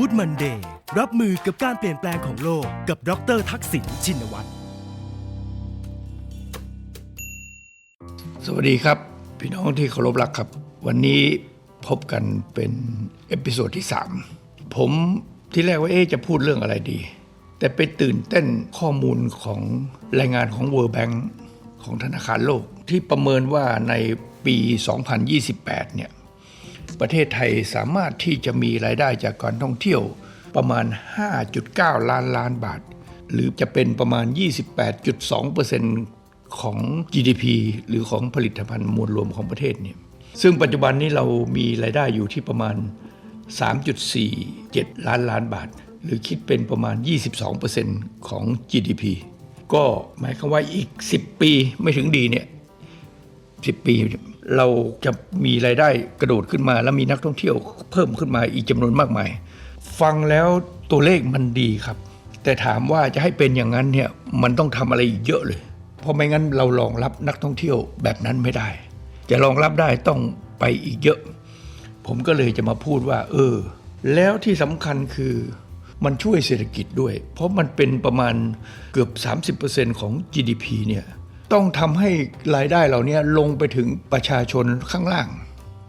Good Monday รับมือกับการเปลี่ยนแปลงของโลกกับดรทักษิณชินวัตรสวัสดีครับ พี่น้องที่เคารพรักครับ วันนี้พบกันเป็นเอพิโซดที่ 3 ผมที่แรกว่าเอ๊จะพูดเรื่องอะไรดี แต่ไปตื่นเต้นข้อมูลของรายงานของ World Bank ของธนาคารโลก ที่ประเมินว่าในปี 2028 เนี่ย ประเทศไทยสามารถที่จะมีรายได้จากการท่องเที่ยวประมาณ 5.9 ล้านล้านบาท หรือจะเป็นประมาณ 28.2%ของ GDP หรือของผลิตภัณฑ์มวลรวมของประเทศเนี่ยซึ่งปัจจุบันนี้เรามีรายได้อยู่ที่ประมาณ 3.47 ล้านล้านบาท หรือคิดเป็นประมาณ 22%ของ GDP ก็หมายความว่าอีก 10 ปีไม่ถึงดีเนี่ย 10 ปี เราจะมีรายได้กระโดดขึ้นมา แล้วมีนักท่องเที่ยวเพิ่มขึ้นมาอีกจำนวนมากมาย ฟังแล้วตัวเลขมันดีครับ แต่ถามว่าจะให้เป็นอย่างนั้นเนี่ยมันต้องทำอะไรอีกเยอะเลย เพราะไม่งั้นเรารองรับนักท่องเที่ยวแบบนั้นไม่ได้ จะรองรับได้ต้องไปอีกเยอะ ผมก็เลยจะมาพูดว่า เออ แล้วที่สำคัญคือมันช่วยเศรษฐกิจด้วย เพราะมันเป็นประมาณเกือบ 30%ของ GDP เนี่ย ต้องทำให้รายได้เหล่านี้ลงไปถึงประชาชนข้างล่าง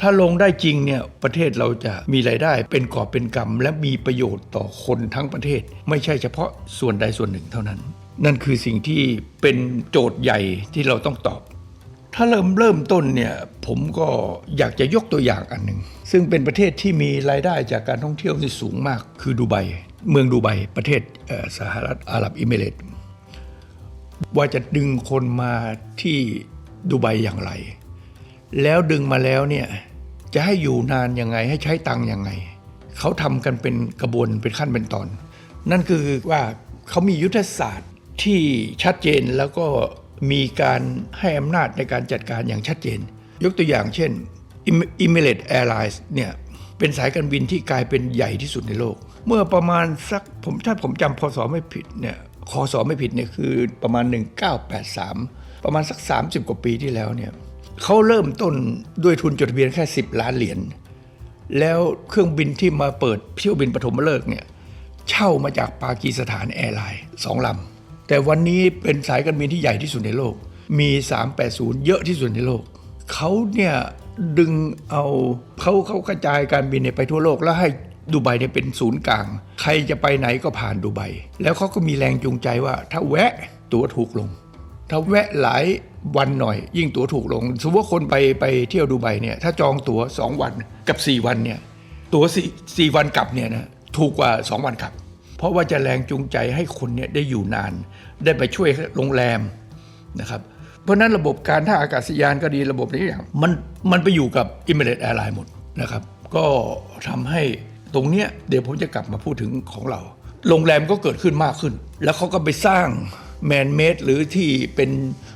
ถ้าลงได้จริงเนี่ยประเทศเราจะมีรายได้เป็นกอบเป็นกำและมีประโยชน์ต่อคนทั้งประเทศ ไม่ใช่เฉพาะส่วนใดส่วนหนึ่งเท่านั้น นั่นคือสิ่งที่เป็นโจทย์ใหญ่ที่เราต้องตอบ ถ้าเริ่มเริ่มต้นเนี่ยผมก็อยากจะยกตัวอย่างอันหนึ่งซึ่งเป็นประเทศที่มีรายได้จากการท่องเที่ยวที่สูงมากคือดูไบเมืองดูไบประเทศสหรัฐอาหรับอิมิเรตส ว่าจะดึงคนมาที่ดูไบอย่างไร แล้วดึงมาแล้วเนี่ยจะให้อยู่นานยังไงให้ใช้ตังค์ยังไง เขาทำกันเป็นกระบวนเป็นขั้นเป็นตอน นั่นคือว่าเขามียุทธศาสตร์ที่ชัดเจนแล้วก็มีการให้อำนาจในการจัดการอย่างชัดเจน ยกตัวอย่างเช่น e m i r a t e Airlines เนี่ยเป็นสายการบินที่กลายเป็นใหญ่ที่สุดในโลก เมื่อประมาณสักผมถ้าผมจำพศไม่ผิดเนี่ย คศไม่ผิดเนี่ยคือประมาณ 1983 ประมาณสัก 30 กว่าปีที่แล้วเนี่ยเขาเริ่มต้นด้วยทุนจดทะเบียนแค่ 10 ล้านเหรียญแล้วเครื่องบินที่มาเปิดเที่ยวบินปฐมฤกษ์เนี่ยเช่ามาจากปากีสถานแอร์ไลน์สองลำ แต่วันนี้เป็นสายการบินที่ใหญ่ที่สุดในโลก มี 380 เยอะที่สุดในโลก เขาเนี่ยดึงเอาเขาเขากระจายการบินไปทั่วโลกแล้วให้ ดูไบเนี่ยเป็นศูนย์กลาง ใครจะไปไหนก็ผ่านดูไบแล้วเขาก็มีแรงจูงใจว่า ถ้าแวะตั๋วถูกลง ถ้าแวะหลายวันหน่อย ยิ่งตั๋วถูกลง สมมติว่าคนไปไปเที่ยวดูไบเนี่ยถ้าจองตั๋ว 2 วันกับ 4 วันเนี่ยตั๋วสี่สี่วันกลับเนี่ยนะถูกกว่า 2 วันกลับ เพราะว่าจะแรงจูงใจให้คนเนี่ยได้อยู่นาน ได้ไปช่วยโรงแรมนะครับเพราะฉะนั้นระบบการท่าอากาศยานก็ดีระบบนี้อย่างมันมันไปอยู่กับ e m i r a t e s Airlines หมดนะครับ ก็ทำให้ ตรงเนี้ยเดี๋ยวผมจะกลับมาพูดถึงของเรา โรงแรมก็เกิดขึ้นมากขึ้น แล้วเขาก็ไปสร้างแมนเมดหรือที่เป็น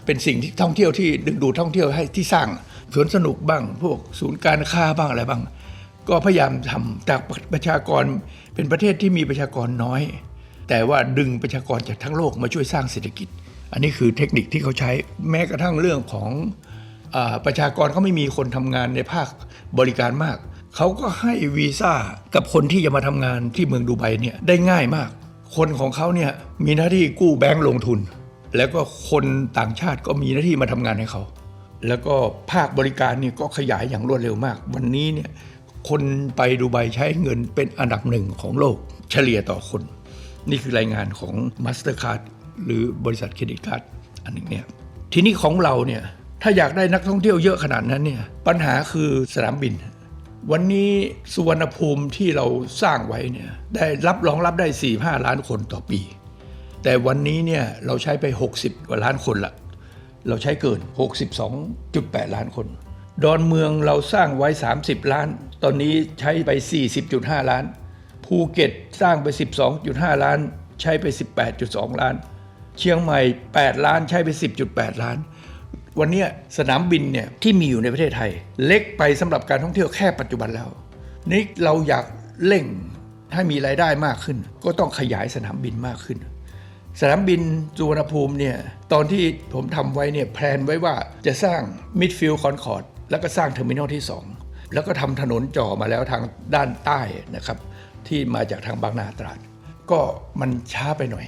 เป็นสิ่งที่ท่องเที่ยวที่ดึงดูดท่องเที่ยวให้ที่สร้างสวนสนุกบ้าง พวกศูนย์การค้าบ้างอะไรบ้าง ก็พยายามทำจากประชากรเป็นประเทศที่มีประชากรน้อย แต่ว่าดึงประชากรจากทั้งโลกมาช่วยสร้างเศรษฐกิจ อันนี้คือเทคนิคที่เขาใช้แม้กระทั่งเรื่องของอประชากรเขาไม่มีคนทำงานในภาคบริการมาก เขาก็ให้วีซ่ากับคนที่จะมาทำงานที่เมืองดูไบเนี่ยได้ง่ายมาก คนของเขาเนี่ยมีหน้าที่กู้แบงก์ลงทุน แล้วก็คนต่างชาติก็มีหน้าที่มาทำงานให้เขา แล้วก็ภาคบริการเนี่ยก็ขยายอย่างรวดเร็วมาก วันนี้เนี่ยคนไปดูไบใช้เงินเป็นอันดับหนึ่งของโลกเฉลี่ยต่อคน นี่คือรายงานของ Mastercard หรือบริษัทเครดิตการ์ดอันหนึ่งเนี่ยทีนี้ของเราเนี่ยถ้าอยากได้นักท่องเที่ยวเยอะขนาดนั้นเนี่ยปัญหาคือสนามบิน วันนี้สุวรรณภูมิที่เราสร้างไว้เนี่ยได้รับรองรับได้ 4-5 ล้านคนต่อปี แต่วันนี้เนี่ยเราใช้ไป 60 กว่าล้านคนละเราใช้เกิน 62.8 ล้านคน ดอนเมืองเราสร้างไว้ 30 ล้าน ตอนนี้ใช้ไป 40.5 ล้าน ภูเก็ตสร้างไป 12.5 ล้าน ใช้ไป 18.2 ล้าน เชียงใหม่ 8 ล้านใช้ไป 10.8 ล้าน วันนี้สนามบินเนี่ยที่มีอยู่ในประเทศไทย เล็กไปสำหรับการท่องเที่ยวแค่ปัจจุบันแล้ว นี่เราอยากเร่งให้มีรายได้มากขึ้น ก็ต้องขยายสนามบินมากขึ้น สนามบินสุวรรณภูมิเนี่ยตอนที่ผมทำไว้เนี่ยแพลนไว้ว่าจะสร้างมิดฟิลด์คอนคอร์ดแล้วก็สร้างเทอร์มินอลที่ 2 แล้วก็ทำถนนจ่อมาแล้วทางด้านใต้นะครับที่มาจากทางบางนาตราด ก็มันช้าไปหน่อย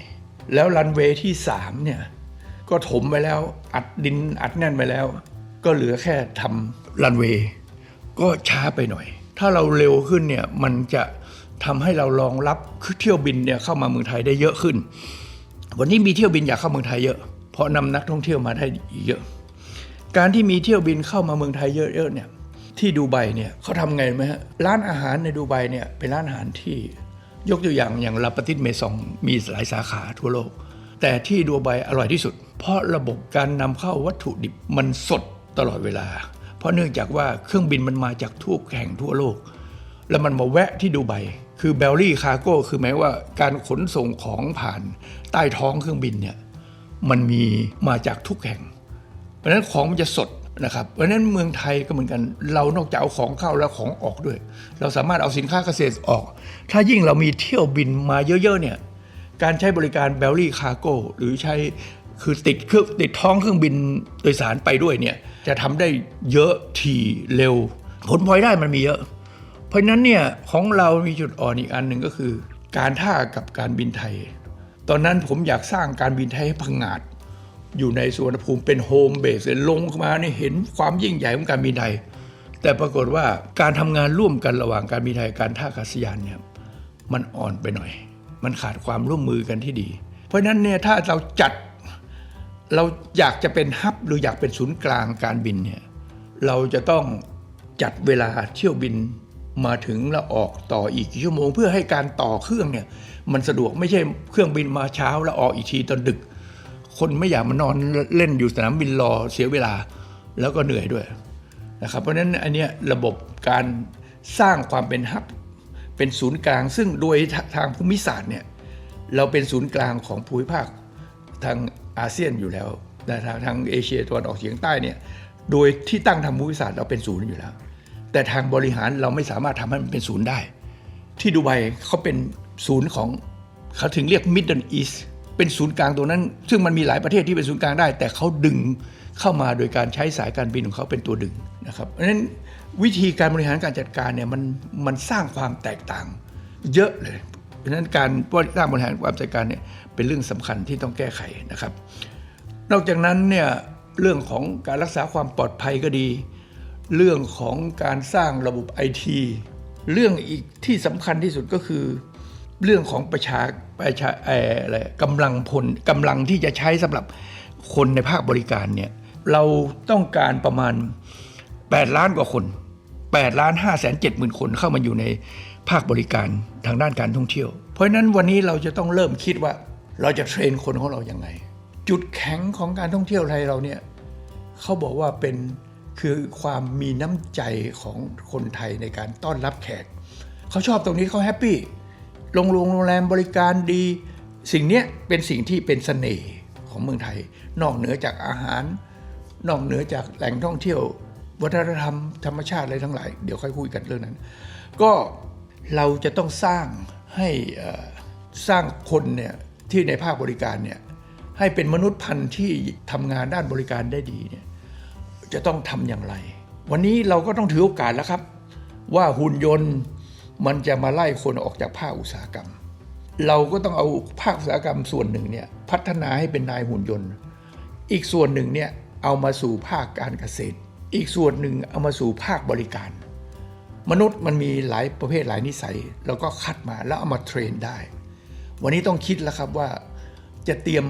แล้วรันเวย์ที่3เนี่ย ก็ถมไปแล้ว อัดดินอัดแน่นไปแล้ว ก็เหลือแค่ทำรันเวย์ก็ช้าไปหน่อย ถ้าเราเร็วขึ้นเนี่ยมันจะทำให้เรารองรับเที่ยวบินเนี่ยเข้ามาเมืองไทยได้เยอะขึ้น วันนี้มีเที่ยวบินอยากเข้าเมืองไทยเยอะ เพราะนำนักท่องเที่ยวมาได้เยอะ การที่มีเที่ยวบินเข้ามาเมืองไทยเยอะๆเนี่ยที่ดูไบเนี่ยเขาทำไงไหมฮะร้านอาหารในดูไบเนี่ยเป็นร้านอาหารที่ยกตัวอย่างอย่างลาปาติสเมซองมีหลายสาขาทั่วโลก แต่ที่ดูไบอร่อยที่สุด เพราะระบบการนำเข้าวัตถุดิบมันสดตลอดเวลา เพราะเนื่องจากว่าเครื่องบินมันมาจากทั่วแห่งทั่วโลก แล้วมันมาแวะที่ดูไบคือเบลลี่คาโก้คือหมายว่าการขนส่งของผ่านใต้ท้องเครื่องบินเนี่ยมันมีมาจากทุกแห่ง เพราะฉะนั้นของมันจะสดนะครับ เพราะฉะนั้นเมืองไทยก็เหมือนกัน เรานอกจากเอาของเข้าแล้วของออกด้วย เราสามารถเอาสินค้าเกษตรออก ถ้ายิ่งเรามีเที่ยวบินมาเยอะๆเนี่ย การใช้บริการเบลลี่คาโก้หรือใช้คือติดเครื่องติดท้องเครื่องบินโดยสารไปด้วยเนี่ยจะทำได้เยอะทีเร็ว ผลพลอยได้มันมีเยอะ เพราะนั้นเนี่ยของเรามีจุดอ่อนอีกอันหนึ่งก็คือ การท่ากับการบินไทย ตอนนั้นผมอยากสร้างการบินไทยให้พังงาดอยู่ในสวนภูมิเป็นโฮมเบสลงมาเนี่ยเห็นความยิ่งใหญ่ของการบินไทย แต่ปรากฏว่าการทำงานร่วมกันระหว่างการบินไทยการท่าอากาศยานเนี่ยมันอ่อนไปหน่อย มันขาดความร่วมมือกันที่ดี เพราะฉะนั้นเนี่ยถ้าเราจัดเราอยากจะเป็นฮับหรืออยากเป็นศูนย์กลางการบินเนี่ยเราจะต้องจัดเวลาเที่ยวบินมาถึงแล้วออกต่ออีกกี่ชั่วโมง เพื่อให้การต่อเครื่องเนี่ยมันสะดวกไม่ใช่เครื่องบินมาเช้าแล้วออกอีกทีตอนดึก คนไม่อยากมานอนเล่นอยู่สนามบินรอเสียเวลาแล้วก็เหนื่อยด้วยนะครับเพราะฉะนั้นอันเนี้ยระบบการสร้างความเป็นฮับ เป็นศูนย์กลาง ซึ่งโดยทางภูมิศาสตร์เนี่ยเราเป็นศูนย์กลางของภูมิภาคทางอาเซียนอยู่แล้วแต่ทางทางเอเชียตะวันออกเฉียงใต้เนี่ยโดยที่ตั้งทางภูมิศาสตร์เราเป็นศูนย์อยู่แล้ว แต่ทางบริหารเราไม่สามารถทำให้มันเป็นศูนย์ได้ ที่ดูไบเขาเป็นศูนย์ของเขาถึงเรียก Middle East เป็นศูนย์กลางตัวนั้น ซึ่งมันมีหลายประเทศที่เป็นศูนย์กลางได้ แต่เขาดึงเข้ามาโดยการใช้สายการบินของเขาเป็นตัวดึงนะครับเพราะฉะนั้น วิธีการบริหารการจัดการเนี่ยมันมันสร้างความแตกต่างเยอะเลย เพราะฉะนั้นการสร้างบริหารความจัดการเนี่ยเป็นเรื่องสำคัญที่ต้องแก้ไขนะครับ นอกจากนั้นเนี่ยเรื่องของการรักษาความปลอดภัยก็ดี เรื่องของการสร้างระบบไอทีเรื่องอีกที่สำคัญที่สุดก็คือ เรื่องของประชาประชาอะไรกำลังพลกำลังที่จะใช้สำหรับคนในภาคบริการเนี่ยเราต้องการประมาณ 8 ล้านกว่าคน 8ล้าน5แสน7หมื่นคนเข้ามาอยู่ในภาคบริการทางด้านการท่องเที่ยว เพราะนั้นวันนี้เราจะต้องเริ่มคิดว่าเราจะเทรนคนของเราอย่างไงจุดแข็งของการท่องเที่ยวไทยเราเนี่ยเขาบอกว่าเป็นคือความมีน้ำใจของคนไทยในการต้อนรับแขกเขาชอบตรงนี้เขาแฮปปี้โรงโรงแรมบริการดี สิ่งนี้เป็นสิ่งที่เป็นเสน่ห์ของเมืองไทย นอกเหนือจากอาหาร นอกเหนือจากแหล่งท่องเที่ยว วัฒนธรรมธรรมชาติอะไรทั้งหลาย เดี๋ยวค่อยคุยกันเรื่องนั้น ก็เราจะต้องสร้างให้สร้างคนเนี่ยที่ในภาคบริการเนี่ยให้เป็นมนุษย์พันธุ์ที่ทำงานด้านบริการได้ดีเนี่ยจะต้องทำอย่างไร วันนี้เราก็ต้องถือโอกาสแล้วครับ ว่าหุ่นยนต์มันจะมาไล่คนออกจากภาคอุตสาหกรรม เราก็ต้องเอาภาคอุตสาหกรรมส่วนหนึ่งเนี่ยพัฒนาให้เป็นนายหุ่นยนต์ อีกส่วนหนึ่งเนี่ยเอามาสู่ภาคการเกษตร อีกส่วนหนึ่งเอามาสู่ภาคบริการ มนุษย์มันมีหลายประเภทหลายนิสัย แล้วก็คัดมาแล้วเอามาเทรนได้ วันนี้ต้องคิดแล้วครับว่าจะเตรียม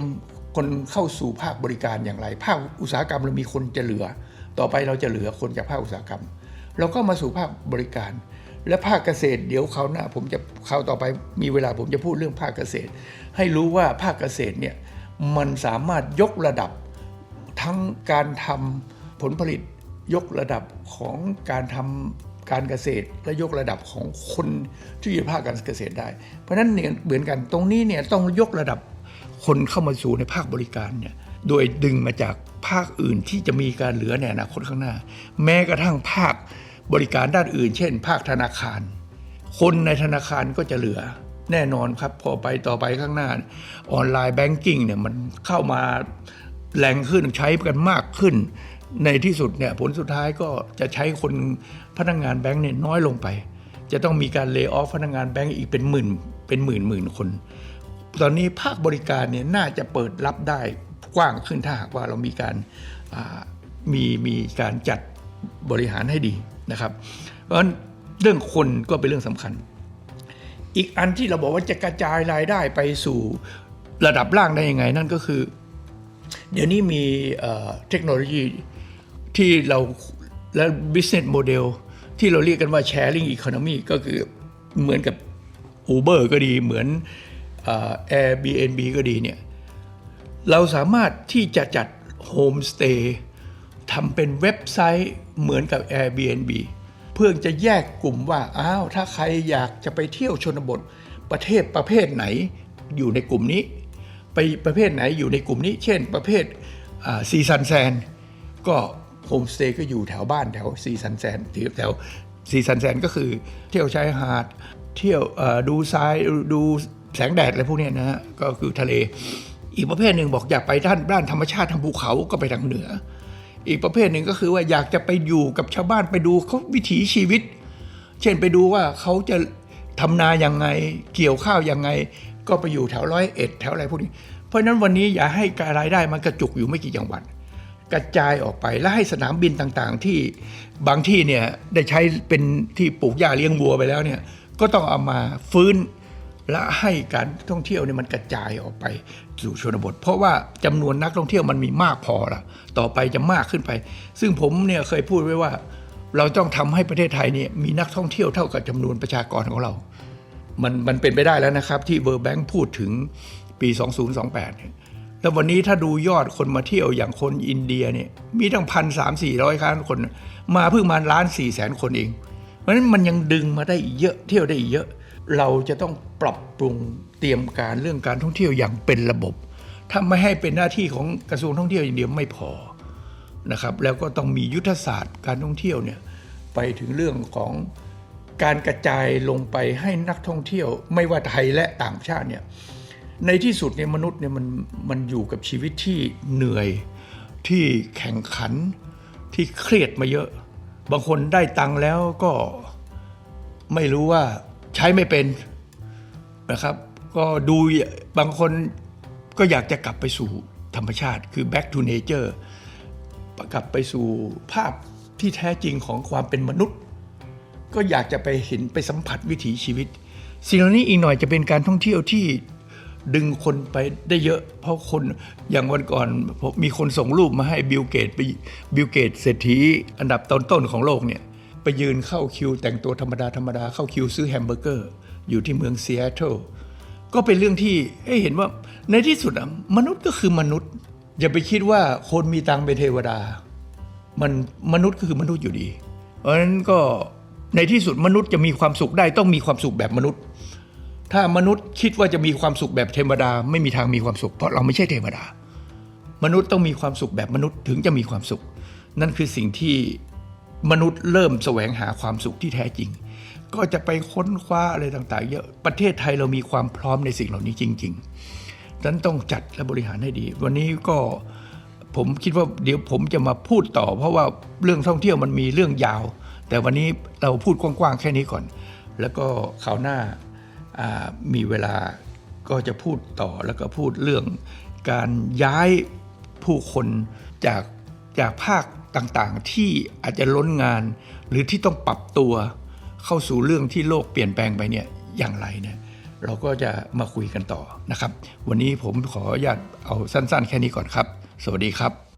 คนเข้าสู่ภาคบริการอย่างไร ภาคอุตสาหกรรมเรามีคนจะเหลือ ต่อไปเราจะเหลือคนจากภาคอุตสาหกรรม เราก็มาสู่ภาคบริการ และภาคเกษตรเดี๋ยวเขาวหน้าผมจะคราวต่อไปมีเวลาผมจะพูดเรื่องภาคเกษตร ให้รู้ว่าภาคเกษตรเนี่ยมันสามารถยกระดับทั้งการทำผลผลิต ยกระดับของการทำการเกษตรและยกระดับของคนที่อยู่ภาคการเกษตรได้ เพราะฉะนั้นเนี่ยเหมือนกันตรงนี้เนี่ยต้องยกระดับคนเข้ามาสู่ในภาคบริการเนี่ยโดยดึงมาจากภาคอื่นที่จะมีการเหลือในอนาคตข้างหน้า แม้กระทั่งภาคบริการด้านอื่น เช่น ภาคธนาคาร คนในธนาคารก็จะเหลือแน่นอนครับพอไปต่อไปข้างหน้า ออนไลน์แบงกิ้งเนี่ยมันเข้ามาแรงขึ้นใช้กันมากขึ้น ในที่สุดเนี่ยผลสุดท้ายก็จะใช้คนพนักงานแบงก์เนี่ยน้อยลงไป จะต้องมีการเลิกออฟพนักงานแบงก์อีกเป็นหมื่นเป็นหมื่นหมื่นคน ตอนนี้ภาคบริการเนี่ยน่าจะเปิดรับได้กว้างขึ้นถ้าหากว่าเรามีการมีมีการจัดบริหารให้ดีนะครับ เพราะฉะนั้นเรื่องคนก็เป็นเรื่องสำคัญ อีกอันที่เราบอกว่าจะกระจายรายได้ไปสู่ระดับล่างได้ยังไง นั่นก็คือ เดี๋ยวนี้มีเอ่อเทคโนโลยี ที่เราและ business model ที่เราเรียกกันว่า sharing economy ก็คือเหมือนกับ Uber ก็ดีเหมือนเอ่อ Airbnb ก็ดีเนี่ยเราสามารถที่จะจัดโฮมสเตย์ทำเป็นเว็บไซต์เหมือนกับ Airbnb เพื่อจะแยกกลุ่มว่าอ้าวถ้าใครอยากจะไปเที่ยวชนบทประเทศประเภทไหนอยู่ในกลุ่มนี้ ไปประเภทไหนอยู่ในกลุ่มนี้ เช่นประเภทซีซันแซนก็ โฮมสเตย์ก็อยู่แถวบ้านแถวซีซันแซนแถวซีซันแซนก็คือเที่ยวชายหาด เที่ยวดูทรายดูแสงแดดอะไรพวกนี้นะฮะก็คือทะเล อีกประเภทหนึ่งบอกอยากไปด้านด้านธรรมชาติทางภูเขาก็ไปทางเหนือ อีกประเภทหนึ่งก็คือว่าอยากจะไปอยู่กับชาวบ้านไปดูเขาวิถีชีวิต เช่นไปดูว่าเขาจะทำนายังไงเกี่ยวข้าวยังไง ก็ไปอยู่แถวร้อยเอ็ดแถวอะไรพวกนี้ เพราะฉะนั้นวันนี้อย่าให้การรายได้มันกระจุกอยู่ไม่กี่จังหวัด กระจายออกไปและให้สนามบินต่างๆ ที่บางที่เนี่ยได้ใช้เป็นที่ปลูกหญ้าเลี้ยงวัวไปแล้วเนี่ยก็ต้องเอามาฟื้นและให้การท่องเที่ยวเนี่ยมันกระจายออกไปสู่ชนบท เพราะว่าจำนวนนักท่องเที่ยวมันมีมากพอละต่อไปจะมากขึ้นไป ซึ่งผมเนี่ยเคยพูดไว้ว่า เราต้องทำให้ประเทศไทยเนี่ยมีนักท่องเที่ยวเท่ากับจำนวนประชากรของเรา มันมันเป็นไปได้แล้วนะครับ ที่เบอร์แบงค์พูดถึงปี 2028เนี่ย แล้ววันนี้ถ้าดูยอดคนมาเที่ยวอย่างคนอินเดียเนี่ยมีตั้งพันสามสี่ร้อยล้านคน มาเพิ่งมาล้านสี่แสนคนเอง เพราะฉะนั้นมันยังดึงมาได้อีกเยอะเที่ยวได้อีกเยอะ เราจะต้องปรับปรุงเตรียมการเรื่องการท่องเที่ยวอย่างเป็นระบบ ถ้าไม่ให้เป็นหน้าที่ของกระทรวงท่องเที่ยวอย่างเดียวไม่พอนะครับแล้วก็ต้องมียุทธศาสตร์การท่องเที่ยวเนี่ยไปถึงเรื่องของการกระจายลงไปให้นักท่องเที่ยว ไม่ว่าไทยและต่างชาติเนี่ย ในที่สุดเนี่ยมนุษย์เนี่ยมันมันอยู่กับชีวิตที่เหนื่อยที่แข่งขันที่เครียดมาเยอะ บางคนได้ตังค์แล้วก็ไม่รู้ว่าใช้ไม่เป็นนะครับ ก็ดูบางคนก็อยากจะกลับไปสู่ธรรมชาติ คือ back to nature กลับไปสู่ภาพที่แท้จริงของความเป็นมนุษย์ ก็อยากจะไปเห็นไปสัมผัสวิถีชีวิตสิ่งเหล่านี้อีกหน่อยจะเป็นการท่องเที่ยวที่ ดึงคนไปได้เยอะ เพราะคนอย่างวันก่อนผมมีคนส่งรูปมาให้บิลเกตไปบิลเกตเศรษฐีอันดับต้นๆของโลกเนี่ยไปยืนเข้าคิวแต่งตัวธรรมดาธรรมดาเข้าคิวซื้อแฮมเบอร์เกอร์อยู่ที่เมืองซีแอตเทิลก็เป็นเรื่องที่ให้เห็นว่าในที่สุดอะมนุษย์ก็คือมนุษย์ อย่าไปคิดว่าคนมีตังเป็นเทวดา มันมนุษย์ก็คือมนุษย์อยู่ดี เพราะฉะนั้นก็ในที่สุดมนุษย์จะมีความสุขได้ต้องมีความสุขแบบมนุษย์ ถ้ามนุษย์คิดว่าจะมีความสุขแบบเทวดา ไม่มีทางมีความสุข เพราะเราไม่ใช่เทวดา มนุษย์ต้องมีความสุขแบบมนุษย์ถึงจะมีความสุข นั่นคือสิ่งที่มนุษย์เริ่มแสวงหาความสุขที่แท้จริง ก็จะไปค้นคว้าอะไรต่างๆ เยอะประเทศไทยเรามีความพร้อมในสิ่งเหล่านี้จริงๆดังนั้นต้องจัดและบริหารให้ดี วันนี้ก็ผมคิดว่าเดี๋ยวผมจะมาพูดต่อ เพราะว่าเรื่องท่องเที่ยวมันมีเรื่องยาว แต่วันนี้เราพูดกว้างๆแค่นี้ก่อน แล้วก็คราวหน้า มีเวลาก็จะพูดต่อแล้วก็พูดเรื่องการย้ายผู้คนจากจากภาคต่างๆ ที่อาจจะล้นงาน หรือที่ต้องปรับตัวเข้าสู่เรื่องที่โลกเปลี่ยนแปลงไปเนี่ยอย่างไรเนี่ยเราก็จะมาคุยกันต่อนะครับ วันนี้ผมขออนุญาตเอาสั้น ๆ แค่นี้ก่อนครับ สวัสดีครับ